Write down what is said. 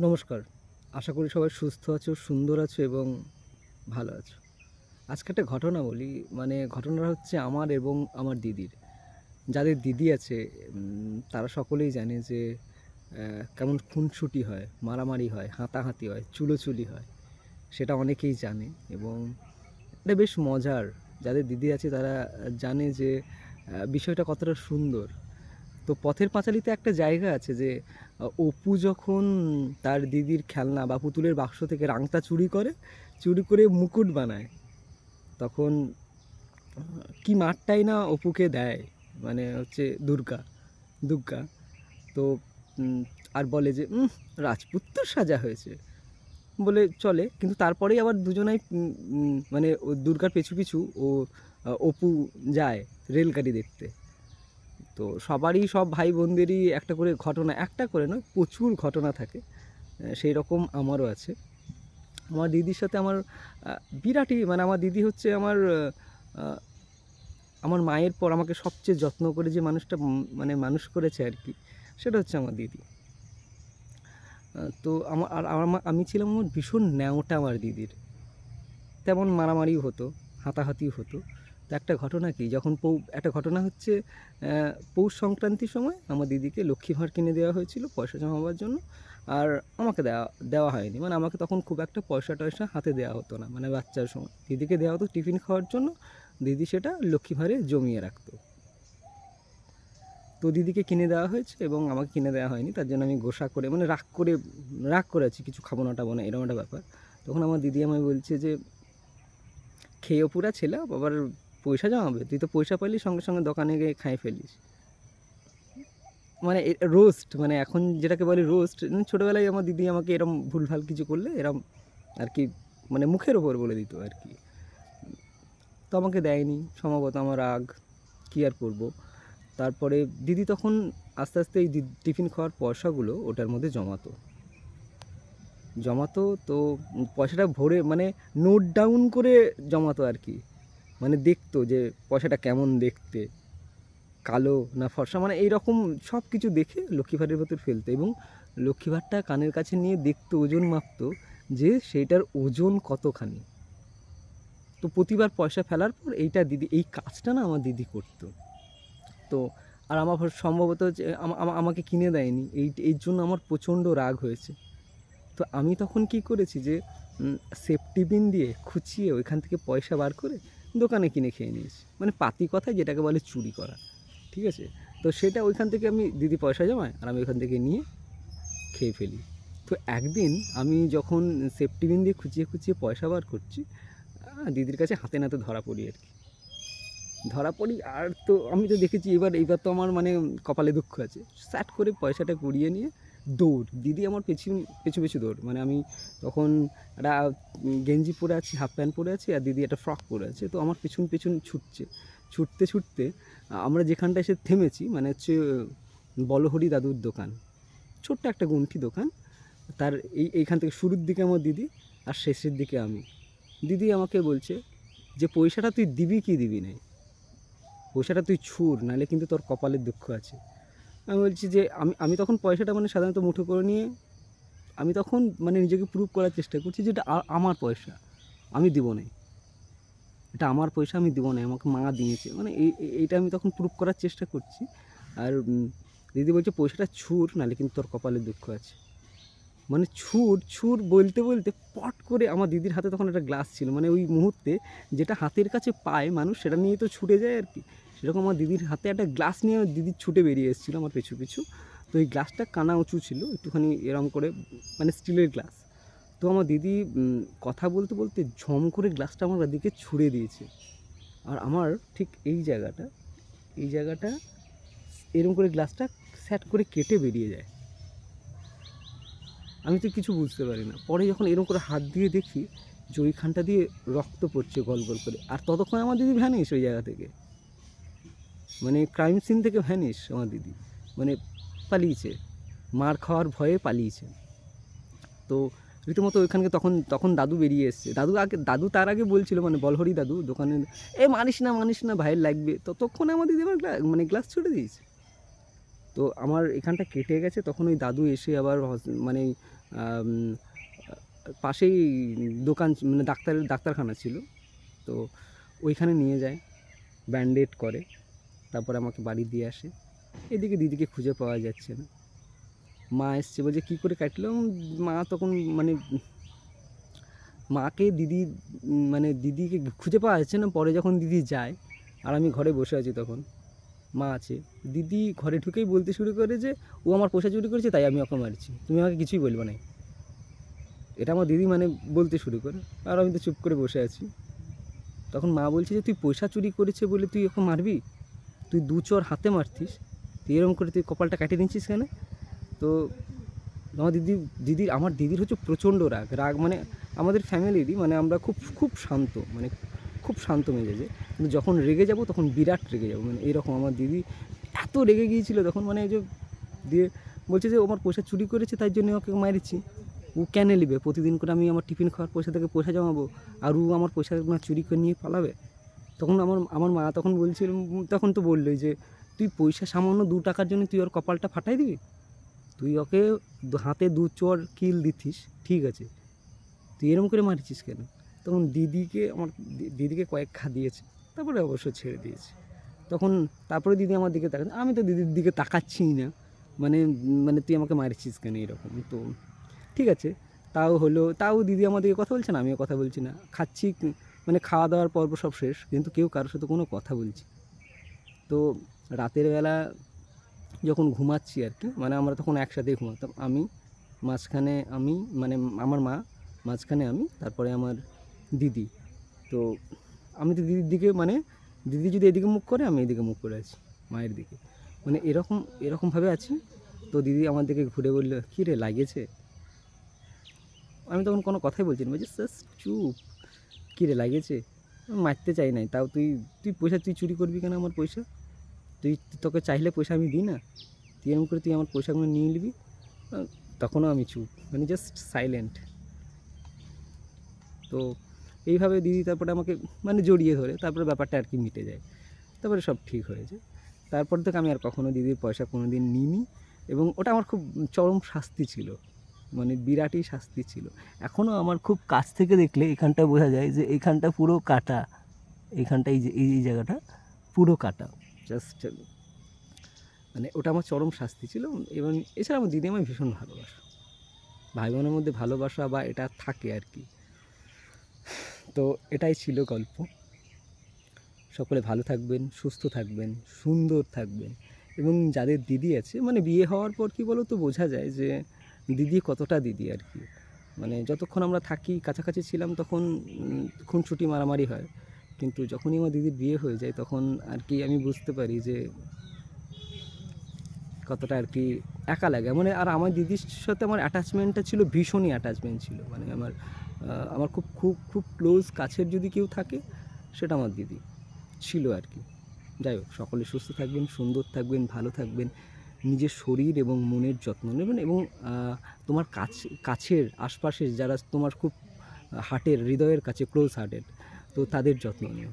নমস্কার। আশা করি সবাই সুস্থ আছো, সুন্দর আছো এবং ভালো আছো। আজকে একটা ঘটনা বলি মানে ঘটনাটা হচ্ছে আমার এবং আমার দিদির। যাদের দিদি আছে তারা সকলেই জানে যে কেমন খুনসুটি হয়, মারামারি হয়, হাতাহাতি হয়, চুলোচুলি হয়, সেটা অনেকেই জানে এবং এটা বেশ মজার। যাদের দিদি আছে তারা জানে যে বিষয়টা কতটা সুন্দর। তো পথের পাঁচালিতে একটা জায়গা আছে যে অপু যখন তার দিদির খেলনা বা পুতুলের বাক্স থেকে রাংতা চুরি করে চুরি করে মুকুট বানায় তখন কি মাঠটাই না অপুকে দেয় মানে হচ্ছে দুর্গা দুর্গা তো আর বলে যে উম, রাজপুত তো সাজা হয়েছে। বলে চলে কিন্তু তারপরেই আবার দুজনাই মানে দুর্গার পিছু পিছু ও অপু যায় রেলগাড়ি দেখতে। তো সবারই সব ভাই বোনদেরই একটা করে ঘটনা, একটা করে নয়, প্রচুর ঘটনা থাকে। সেই রকম আমারও আছে। আমার দিদির সাথে আমার বিরাটই মানে আমার দিদি হচ্ছে আমার আমার মায়ের পর আমাকে সবচেয়ে যত্ন করে যে মানুষটা মানে মানুষ করেছে আর কি, সেটা হচ্ছে আমার দিদি। তো আমার আর আমার আমি ছিলাম আমার ভীষণ ন্যাওটা আমার দিদির। তেমন মারামারিও হতো, হাতাহাতিও হতো। তো একটা ঘটনা কি? যখন পৌ, একটা ঘটনা হচ্ছে পৌষ সংক্রান্তির সময় আমার দিদিকে লক্ষ্মী ভাঁড় কিনে দেওয়া হয়েছিল পয়সা জমাবার জন্য। আর আমাকে দেওয়া দেওয়া হয়নি। মানে আমাকে তখন খুব একটা পয়সা টয়সা হাতে দেওয়া হতো না। মানে বাচ্চার সময়। দিদিকে দেওয়া হতো টিফিন খাওয়ার জন্য। দিদি সেটা লক্ষ্মী ভাঁড়ে জমিয়ে রাখতো। তো দিদিকে কিনে দেওয়া হয়েছে এবং আমাকে কিনে দেওয়া হয়নি। তার জন্য আমি গোসা করে মানে রাগ করে রাগ করে আছি। কিছু খাব না টাবো না এরকম একটা ব্যাপার। তখন আমার দিদি আমায় বলছে যে খেয়েও পুরা ছেলে, আবার পয়সা জমাবে তুই তো পয়সা পাইলি, সঙ্গে সঙ্গে দোকানে গিয়ে খাই ফেলিস। মানে রোস্ট মানে এখন যেটাকে বলি রোস্ট ছোটোবেলায় আমার দিদি আমাকে এরম ভুলভাল কিছু করলে, এরম আর কি মানে মুখের ওপর বলে দিত আর কি। তো আমাকে দেয়নি, সম্ভবত আমার রাগ, কী আর করব? তারপরে দিদি তখন আস্তে আস্তে এই টিফিন খাওয়ার পয়সাগুলো ওটার মধ্যে জমাতো। জমাতো তো পয়সাটা ভরে মানে নোট ডাউন করে জমাতো আর কি। মানে দেখতো যে পয়সাটা কেমন দেখতে, কালো না ফর্সা মানে এইরকম সব কিছু দেখে লক্ষ্মী লক্ষ্মীভারের ভেতর ফেলতো এবং লক্ষ্মী লক্ষ্মীভারটা কানের কাছে নিয়ে দেখতো, ওজন মাপতো যে সেইটার ওজন কতখানি। তো প্রতিবার পয়সা ফেলার পর এইটা দিদি, এই কাজটা না আমার দিদি করতো। তো আর আমার সম্ভবত আমাকে কিনে দেয়নি, এই, এর জন্য আমার প্রচণ্ড রাগ হয়েছে। তো আমি তখন কি করেছি যে সেফটি বিন দিয়ে খুঁচিয়ে ওইখান থেকে পয়সা বার করে দোকানে কিনে খেয়ে নিয়েছি। মানে পাতি কথায় যেটাকে বলে চুরি করা, ঠিক আছে? তো সেটা ওইখান থেকে আমি দিদি পয়সা জমায় আর আমি ওইখান থেকে নিয়ে খেয়ে ফেলি। তো একদিন আমি যখন সেফটি বিন দিয়ে খুঁচিয়ে খুঁচিয়ে পয়সা বার করছি দিদির কাছে হাতে নাতে ধরা পড়ি আর কি। ধরা পড়ি আর তো আমি তো দেখেছি এবার এইবার তো আমার মানে কপালে দুঃখ আছে। স্যাট করে পয়সাটা কুড়িয়ে নিয়ে দৌড়। দিদি আমার পেছু পেছু পেছু দৌড়। মানে আমি তখন একটা গেঞ্জি পরে আছি হাফ প্যান্ট পরে আছি, আর দিদি একটা ফ্রক পরে আছে। তো আমার পেছন পেছন ছুটছে। ছুটতে ছুটতে আমরা যেখানটা এসে থেমেছি মানে হচ্ছে বলহরি দাদুর দোকান। ছোট্ট একটা গুমটি দোকান। তার এই এইখান থেকে শুরুর দিকে আমার দিদি, আর শেষের দিকে আমি। দিদি আমাকে বলছে যে, পয়সাটা তুই দিবি কি দিবি নাই? পয়সাটা তুই ছুর নাহলে কিন্তু তোর কপালের দুঃখ আছে। আমি বলছি যে আমি আমি তখন পয়সাটা মানে সাধারণত মুঠো করে নিয়ে আমি তখন মানে নিজেকে প্রুভ করার চেষ্টা করছি যে এটা আমার পয়সা, আমি দিব না এটা আমার পয়সা, আমি দিব না আমাকে মা দিয়েছে। মানে এই, এই- এইটা আমি তখন প্রুভ করার চেষ্টা করছি। আর দিদি বলছে পয়সাটা ছুর নাহলে কিন্তু তোর কপালের দুঃখ আছে। মানে ছুর ছুর বলতে বলতে পট করে আমার দিদির হাতে তখন একটা গ্লাস ছিল। মানে ওই মুহূর্তে যেটা হাতের কাছে পায় মানুষ, সেটা নিয়ে তো ছুটে যায় আর কি। সেরকম আমার দিদির হাতে একটা গ্লাস নিয়ে দিদির ছুটে বেরিয়ে এসেছিল আমার পিছু পিছু। তো এই গ্লাসটা কানা উঁচু ছিল, একটুখানি এরম করে মানে স্টিলের গ্লাস। তো আমার দিদি কথা বলতে বলতে ঝম করে গ্লাসটা আমার দিকে ছুঁড়ে দিয়েছে। আর আমার ঠিক এই জায়গাটা এই জায়গাটা এরকম করে গ্লাসটা স্যাট করে কেটে বেরিয়ে যায়। আমি তো কিছু বুঝতে পারি না। পরে যখন এরকম করে হাত দিয়ে দেখি যে ওইখানটা দিয়ে রক্ত পড়ছে গল গল করে। আর ততক্ষণ আমার দিদি ভ্যানিস ওই জায়গা থেকে। মানে ক্রাইম সিন থেকে ভ্যানিস আমার দিদি। মানে পালিয়েছে। মার খাওয়ার ভয়ে পালিয়েছে। তো রীতিমতো ওইখানকে তখন তখন দাদু বেরিয়ে এসছে। দাদু আগে, দাদু তার আগে বলছিল মানে বলহরি দাদু দোকানে, এ মানিস না মানিস না, ভাইয়ের লাগবে। ততক্ষণে আমার দিদি আমার মানে গ্লাস ছুটে দিয়েছে। তো আমার এখানটা কেটে গেছে। তখন ওই দাদু এসে আবার মানে পাশেই দোকান মানে ডাক্তারের, ডাক্তারখানা ছিল। তো ওইখানে নিয়ে যায়, ব্যান্ডেড করে। তারপরে আমাকে বাড়ি দিয়ে আসে। এদিকে দিদিকে খুঁজে পাওয়া যাচ্ছে না। মা এসছে বলছে, কী করে কাটলো? মা তখন মানে মাকে দিদি মানে দিদিকে খুঁজে পাওয়া যাচ্ছে না। পরে যখন দিদি যায়, আর আমি ঘরে বসে আছি তখন, মা আছে। দিদি ঘরে ঢুকেই বলতে শুরু করে যে, ও আমার পয়সা চুরি করেছে, তাই আমি ওকে মারছি। তুমি আমাকে কিছুই বলবে না। এটা আমার দিদি মানে বলতে শুরু করে, আর আমি তো চুপ করে বসে আছি। তখন মা বলছে যে, তুই পয়সা চুরি করেছে বলে তুই ওকে মারবি? তুই দু চর হাতে মারতিস, তুই এরকম করে তুই কপালটা কাটিয়ে নিচ্ছিস কেন? তো আমার দিদি, দিদির, আমার দিদির হচ্ছে প্রচণ্ড রাগ। রাগ মানে আমাদের ফ্যামিলিরই মানে আমরা খুব খুব শান্ত মানে খুব শান্ত মেজাজে। কিন্তু যখন রেগে যাব, তখন বিরাট রেগে যাব। মানে এরকম আমার দিদি এত রেগে গিয়েছিল, তখন মানে এই যে দিয়ে বলছে যে আমার পয়সা চুরি করেছে, তাই জন্য ওকে মারিছি। ও কেন নেবে? প্রতিদিন করে আমি আমার টিফিন খাওয়ার পয়সা থেকে পয়সা জমাবো, আর ও আমার পয়সা চুরি করে নিয়ে পালাবে? তখন আমার আমার মা তখন বলছিল, তখন তো বললোই যে, তুই পয়সা সামান্য দু টাকার জন্য তুই ওর কপালটা ফাটাই দিবি? তুই ওকে হাতে দু চর কিল দিতিস, ঠিক আছে? তুই এরম করে মারিছিস কেন? তখন দিদিকে আমার দিদিকে কয়েক খা দিয়েছে, তারপরে অবশ্য ছেড়ে দিয়েছে। তখন তারপরে দিদি আমার দিকে তাকাচ্ছে আমি তো দিদির দিকে তাকাচ্ছিই না। মানে মানে তুই আমাকে মারিছিস কেন এরকম? তো ঠিক আছে, তাও হলো, তাও দিদি আমার দিকে কথা বলছে না, আমিও কথা বলছি না। খাচ্ছি মানে খাওয়া দাওয়ার পর্ব সব শেষ, কিন্তু কেউ কারোর সাথে কোনো কথা বলছি তো রাতের বেলা যখন ঘুমাচ্ছি আর কি মানে আমরা তখন একসাথেই ঘুমাতাম। আমি, মাঝখানে আমি মানে আমার মা, মাঝখানে আমি, তারপরে আমার দিদি। তো আমি তো দিদির দিকে মানে দিদি যদি এদিকে মুখ করে, আমি এদিকে মুখ করে আছি, মায়ের দিকে। মানে এরকম, এরকমভাবে আছি। তো দিদি আমার দিকে ঘুরে বলল, কী রে লাগিয়েছে আমি তখন কোনো কথাই বলছি না, বলছি জাস্ট চুপ। কী রে লাগিয়েছে মারতে চাই নাই। তাও তুই তুই পয়সা তুই চুরি করবি কেন আমার পয়সা? তুই, তোকে চাইলে পয়সা আমি দিই না। তুই এরকম করে তুই আমার পয়সাগুলো নিয়ে নিবি। তখনও আমি চুপ। মানে জাস্ট সাইলেন্ট তো এইভাবে দিদি তারপরে আমাকে মানে জড়িয়ে ধরে। তারপরে ব্যাপারটা আর কি মিটে যায়। তারপরে সব ঠিক হয়ে যায়। তারপর থেকে আমি আর কখনো দিদির পয়সা কোনো দিন নিইনি। এবং ওটা আমার খুব চরম শাস্তি ছিল। মানে বিরাটই শাস্তি ছিল। এখনও আমার খুব কাছ থেকে দেখলে এখানটা বোঝা যায় যে এখানটা পুরো কাটা। এখানটা এই যে, এই জায়গাটা পুরো কাটা। জাস্ট মানে ওটা আমার চরম শাস্তি ছিল এবং এছাড়া আমার দিদি আমায় ভীষণ ভালোবাসা। ভাই বোনের মধ্যে ভালোবাসা বা এটা থাকে আর কি। তো এটাই ছিল গল্প। সকলে ভালো থাকবেন, সুস্থ থাকবেন, সুন্দর থাকবেন এবং যাদের দিদি আছে মানে বিয়ে হওয়ার পর কি বলো তো বোঝা যায় যে দিদি কতটা দিদি আর কি। মানে যতক্ষণ আমরা থাকি কাছাকাছি ছিলাম তখন উম, খুনসুটি মারামারি হয়। কিন্তু যখনই আমার দিদির বিয়ে হয়ে যায় তখন আর কি আমি বুঝতে পারি যে কতটা আর কি একা লাগে। মানে আর আমার দিদির সাথে আমার অ্যাটাচমেন্টটা ছিল ভীষণই অ্যাটাচমেন্ট ছিল। মানে আমার আমার খুব খুব খুব ক্লোজ কাছের যদি কেউ থাকে সেটা আমার দিদি ছিল আর কি। যাই হোক সকলে সুস্থ থাকবেন সুন্দর থাকবেন ভালো থাকবেন। নিজের শরীর এবং মনের যত্ন নেবেন এবং তোমার কাছে, কাছের আশপাশের যারা তোমার খুব হার্টের, হৃদয়ের কাছে ক্লোজ হার্টের তো তাদের যত্ন নিও।